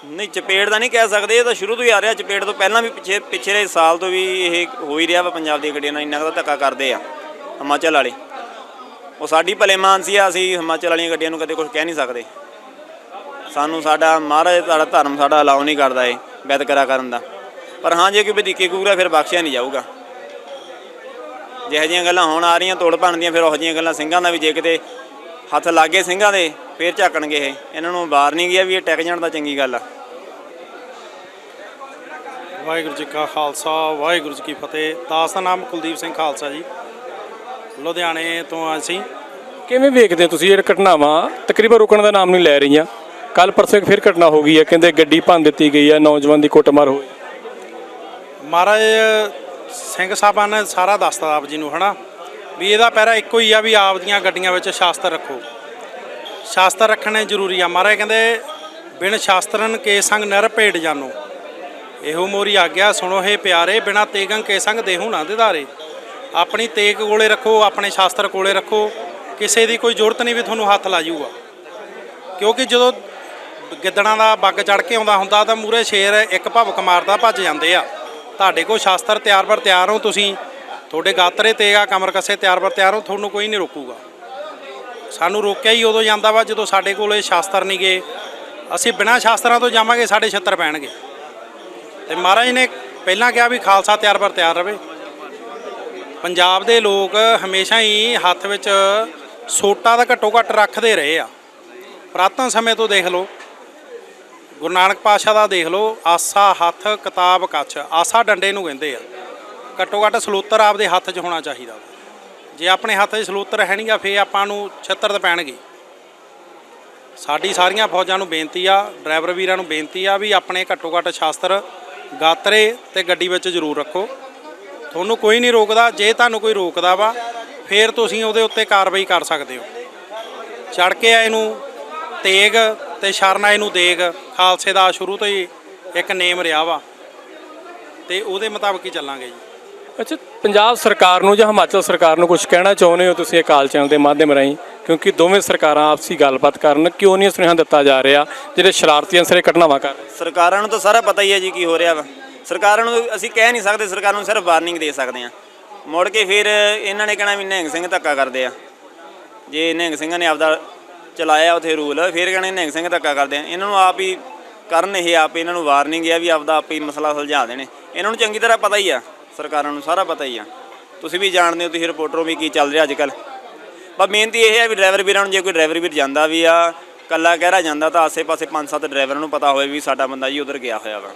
ਨਹੀਂ, ਚਪੇੜ ਦਾ ਨਹੀਂ ਕਹਿ ਸਕਦੇ, ਇਹ ਤਾਂ ਸ਼ੁਰੂ ਤੋਂ ਹੀ ਆ ਰਿਹਾ, ਚਪੇੜ ਤੋਂ ਪਹਿਲਾਂ ਵੀ ਪਿੱਛੇ ਪਿਛਲੇ ਸਾਲ ਤੋਂ ਵੀ ਇਹ ਹੋ ਹੀ ਰਿਹਾ ਵਾ ਪੰਜਾਬ ਦੀਆਂ ਗੱਡੀਆਂ ਨਾਲ, ਇੰਨਾ ਕੁ ਧੱਕਾ ਕਰਦੇ ਆ, ਹਿਮਾਚਲ ਵਾਲੇ। ਉਹ ਸਾਡੀ ਭਲੇ ਮਾਨਸੀ ਆ ਅਸੀਂ ਹਿਮਾਚਲ ਵਾਲੀਆਂ ਗੱਡੀਆਂ ਨੂੰ ਕਦੇ ਕੁਝ ਕਹਿ ਨਹੀਂ ਸਕਦੇ। ਸਾਨੂੰ ਸਾਡਾ, ਮਹਾਰਾਜ ਸਾਡਾ ਧਰਮ ਸਾਡਾ ਅਲਾਉ ਨਹੀਂ ਕਰਦਾ ਇਹ ਬੈਤਕਰਾ ਕਰਨ ਦਾ। ਪਰ ਹਾਂ, ਜੇ ਕੋਈ ਵਧੀਕੇ ਕੂਰਾ ਫਿਰ ਬਖਸ਼ਿਆ ਨਹੀਂ ਜਾਊਗਾ। ਜਿਹੋ ਜਿਹੀਆਂ ਗੱਲਾਂ ਹੁਣ ਆ ਰਹੀਆਂ, ਤੋੜ ਭੰਨਦੀਆਂ ਫਿਰ ਉਹ ਜਿਹੀਆਂ ਗੱਲਾਂ ਸਿੰਘਾਂ ਦਾ ਵੀ ਜੇ ਕਿਤੇ ਹੱਥ ਲੱਗੇ ਸਿੰਘਾਂ ਦੇ ਫੇਰ ਝਾਕਣਗੇ ਇਹ। ਇਹਨਾਂ ਨੂੰ ਬਾਹਰ ਨਹੀਂ ਗਿਆ ਵੀ ਇਹ ਟਿਕ ਜਾਣ ਦਾ ਚੰਗੀ ਗੱਲ ਆ। ਵਾਹਿਗੁਰੂ ਜੀ ਕਾ ਖਾਲਸਾ ਵਾਹਿਗੁਰੂ ਜੀ ਕੀ ਫਤਿਹ। ਦਾਸ ਦਾ ਨਾਮ ਕੁਲਦੀਪ ਸਿੰਘ ਖਾਲਸਾ ਜੀ। ਲੁਧਿਆਣੇ ਤੋਂ ਅਸੀਂ ਕਿਵੇਂ ਵੇਖਦੇ ਹੋ ਤੁਸੀਂ ਇਹ ਘਟਨਾਵਾਂ? ਤਕਰੀਬਨ ਰੁਕਣ ਦਾ ਨਾਮ ਨਹੀਂ ਲੈ ਰਹੀਆਂ। ਕੱਲ ਪਰਸੋਂ ਇੱਕ ਫਿਰ ਘਟਨਾ ਹੋ ਗਈ ਹੈ ਕਹਿੰਦੇ ਗੱਡੀ ਭੰਨ ਦਿੱਤੀ ਗਈ ਹੈ ਨੌਜਵਾਨ ਦੀ ਕੁੱਟਮਾਰ ਹੋਈ। ਮਹਾਰਾਜ ਸਿੰਘ ਸਾਹਿਬਾਂ ਨੇ ਸਾਰਾ ਦੱਸਤਾ ਆਪ ਜੀ ਨੂੰ ਹਨਾ? ਵੀ ਇਹਦਾ ਪਹਿਰਾ ਇੱਕੋ ਹੀ ਆ ਵੀ ਆਪ ਦੀਆਂ ਗੱਡੀਆਂ ਵਿੱਚ ਸ਼ਾਸਤਰ ਰੱਖੋ। ਸ਼ਾਸਤਰ ਰੱਖਣੇ ਜ਼ਰੂਰੀ ਆ। ਮਹਾਰਾਜ ਕਹਿੰਦੇ, ਬਿਨ ਸ਼ਾਸਤਰਨ ਕੇ ਸੰਗ ਨਰ ਭੇਟ ਜਾਨੋ। ਇਹੋ ਮੋਰੀ ਆਗਿਆ, ਸੁਣੋ ਹੈ ਪਿਆਰੇ, ਬਿਨਾ ਤੇਗੰ ਕੇ ਸੰਗ ਦੇਹੂ ਨਾ ਦਿਦਾਰੇ ਆਪਣੀ ਤੇਗ ਕੋਲੇ ਰੱਖੋ, ਆਪਣੇ ਸ਼ਾਸਤਰ ਕੋਲੇ ਰੱਖੋ। ਕਿਸੇ ਦੀ ਕੋਈ ਜ਼ਰੂਰਤ ਨਹੀਂ ਵੀ ਤੁਹਾਨੂੰ ਹੱਥ ਲਾ ਜੂਗਾ। ਕਿਉਂਕਿ ਜਦੋਂ ਗਿੱਦੜਾਂ ਦਾ ਬੱਗ ਚੜ ਕੇ ਆਉਂਦਾ ਹੁੰਦਾ, ਤਾਂ ਮੂਰੇ ਸ਼ੇਰ ਇੱਕ ਭਵਕ ਮਾਰਦਾ ਭੱਜ ਜਾਂਦੇ ਆ। ਤੁਹਾਡੇ ਕੋਲ ਸ਼ਾਸਤਰ ਤਿਆਰ ਬਰ ਤਿਆਰ ਹੋ ਤੁਸੀਂ। ਤੁਹਾਡੇ ਗਾਤਰੇ ਤੇ ਆ, ਕਮਰ ਕੱਸੇ ਤਿਆਰ ਬਰ ਤਿਆਰ ਹੋ, ਤੁਹਾਨੂੰ ਕੋਈ ਨਹੀਂ ਰੋਕੂਗਾ। ਸਾਨੂੰ ਰੋਕਿਆ ਹੀ ਉਦੋਂ ਜਾਂਦਾ ਵਾ ਜਦੋਂ ਸਾਡੇ ਕੋਲ ਇਹ ਸ਼ਾਸਤਰ ਨਹੀਂ ਗਏ। ਅਸੀਂ ਬਿਨਾਂ ਸ਼ਾਸਤਰਾਂ ਤੋਂ ਜਾਵਾਂਗੇ, ਸਾਡੇ ਛੱਤਰ ਪੈਣਗੇ। ਤੇ ਮਹਾਰਾਜ ਨੇ ਪਹਿਲਾਂ ਕਿਹਾ ਵੀ ਖਾਲਸਾ ਤਿਆਰ ਬਰ ਤਿਆਰ ਰਵੇ। ਪੰਜਾਬ ਦੇ ਲੋਕ ਹਮੇਸ਼ਾ ਹੀ ਹੱਥ ਵਿੱਚ ਸੋਟਾ ਦਾ ਘੱਟੋ ਘੱਟ ਰੱਖਦੇ ਰਹੇ ਆ। ਪ੍ਰਾਤਨ ਸਮੇਂ ਤੋਂ ਦੇਖ ਲਓ। ਗੁਰੂ ਨਾਨਕ ਪਾਤਸ਼ਾਹ ਦਾ ਦੇਖ ਲਓ, ਆਸਾ, ਹੱਥ, ਕਿਤਾਬ, ਕੱਛ, ਆਸਾ ਡੰਡੇ ਨੂੰ ਕਹਿੰਦੇ ਆ। ਘੱਟੋ ਘੱਟ ਸਲੂਤਰ ਆਪਦੇ ਹੱਥ 'ਚ ਹੋਣਾ ਚਾਹੀਦਾ। ਜੇ ਆਪਣੇ ਹੱਥ 'ਚ ਸਲੂਤਰ ਹੈ ਨਹੀਂਗਾ ਫੇ ਆਪਾਂ ਨੂੰ ਛੱਤਰ ਤੇ ਪੈਣਗੇ। ਸਾਡੀ ਸਾਰੀਆਂ ਫੌਜਾਂ ਨੂੰ ਬੇਨਤੀ ਆ, ਡਰਾਈਵਰ ਵੀਰਾਂ ਨੂੰ ਬੇਨਤੀ ਆ ਵੀ ਆਪਣੇ ਘੱਟੋ ਘੱਟ ਸ਼ਾਸਤਰ ਗਾਤਰੇ ਤੇ ਗੱਡੀ ਵਿੱਚ ਜ਼ਰੂਰ ਰੱਖੋ। ਤੁਹਾਨੂੰ ਕੋਈ ਨਹੀਂ ਰੋਕਦਾ, ਜੇ ਤੁਹਾਨੂੰ ਕੋਈ ਰੋਕਦਾ ਵਾ, ਫੇਰ ਤੁਸੀਂ ਉਹਦੇ ਉੱਤੇ ਕਾਰਵਾਈ ਕਰ ਸਕਦੇ ਹੋ। ਚੜ ਕੇ ਆ ਇਹਨੂੰ ਤੇਗ ਤੇ ਸ਼ਰਨਾ ਇਹਨੂੰ ਦੇਗ, ਖਾਲਸੇ ਦਾ ਸ਼ੁਰੂ ਤੋਂ ਹੀ ਇੱਕ ਨੇਮ ਰਿਹਾ ਵਾ। ਤੇ ਉਹਦੇ ਮੁਤਾਬਕ ਹੀ ਚੱਲਾਂਗੇ ਜੀ। ਅੱਛਾ, ਪੰਜਾਬ ਸਰਕਾਰ ਨੂੰ ਜਾਂ ਹਿਮਾਚਲ ਸਰਕਾਰ ਨੂੰ ਕੁਝ ਕਹਿਣਾ ਚਾਹੁੰਦੇ ਹੋ ਤੁਸੀਂ ਅਕਾਲ ਚੈਨਲ ਦੇ ਮਾਧਿਅਮ ਰਾਹੀਂ? ਕਿਉਂਕਿ ਦੋਵੇਂ ਸਰਕਾਰਾਂ ਆਪਸੀ ਗੱਲਬਾਤ ਕਰਨ, ਕਿਉਂ ਨਹੀਂ ਸੁਨੇਹਾ ਦਿੱਤਾ ਜਾ ਰਿਹਾ? ਜਿਹੜੇ ਸ਼ਰਾਰਤੀ ਅੰਸਰ ਘਟਨਾਵਾਂ ਕਰ ਰਹੇ। ਸਰਕਾਰਾਂ ਨੂੰ ਤਾਂ ਸਾਰਾ ਪਤਾ ਹੀ ਹੈ ਜੀ ਕੀ ਹੋ ਰਿਹਾ ਵਾ। ਸਰਕਾਰਾਂ ਨੂੰ ਅਸੀਂ ਕਹਿ ਨਹੀਂ ਸਕਦੇ, ਸਰਕਾਰ ਨੂੰ ਸਿਰਫ ਵਾਰਨਿੰਗ ਦੇ ਸਕਦੇ ਆ ਮੁੜ ਕੇ ਫਿਰ ਇਹਨਾਂ ਨੇ ਕਹਿਣਾ ਵੀ ਨਿਹੰਗ ਸਿੰਘ ਧੱਕਾ ਕਰਦੇ ਆ। ਜੇ ਨਿਹੰਗ ਸਿੰਘਾਂ ਨੇ ਆਪਦਾ ਚਲਾਇਆ ਉਥੇ ਰੂਲ, ਫਿਰ ਕਹਿਣਾ ਨਿਹੰਗ ਸਿੰਘ ਧੱਕਾ ਕਰਦੇ ਆ। ਇਹਨਾਂ ਨੂੰ ਆਪ ਹੀ ਕਰਨ ਇਹ, ਆਪ ਇਹਨਾਂ ਨੂੰ ਵਾਰਨਿੰਗ ਆ ਵੀ ਆਪਦਾ ਆਪ ਹੀ ਮਸਲਾ ਸੁਲਝਾ ਦੇਣੇ। ਇਹਨਾਂ ਨੂੰ ਚੰਗੀ ਤਰ੍ਹਾਂ ਪਤਾ ਹੀ ਆ। ਸਰਕਾਰਾਂ ਨੂੰ ਸਾਰਾ ਪਤਾ ਹੀ ਆ। ਤੁਸੀਂ ਵੀ ਜਾਣਦੇ ਹੋ, ਤੁਸੀਂ ਰਿਪੋਰਟਰੋਂ ਵੀ ਕੀ ਚੱਲ ਰਿਹਾ ਅੱਜ ਕੱਲ ਬਸ ਮਿਹਨਤੀ ਇਹ ਹੈ ਵੀ ਡਰਾਈਵਰ ਵੀਰਾਂ ਨੂੰ ਜੇ ਕੋਈ ਡਰਾਈਵਰ ਵੀਰ ਜਾਂਦਾ ਵੀ ਆ ਕੱਲਾ ਕਹਿਰਾ ਜਾਂਦਾ, ਤਾਂ ਆਸੇ-ਪਾਸੇ ਪੰਜ ਸੱਤ ਡਰਾਈਵਰਾਂ ਨੂੰ ਪਤਾ ਹੋਵੇ ਵੀ ਸਾਡਾ ਬੰਦਾ ਜੀ ਉਧਰ ਗਿਆ ਹੋਇਆ ਵਾ।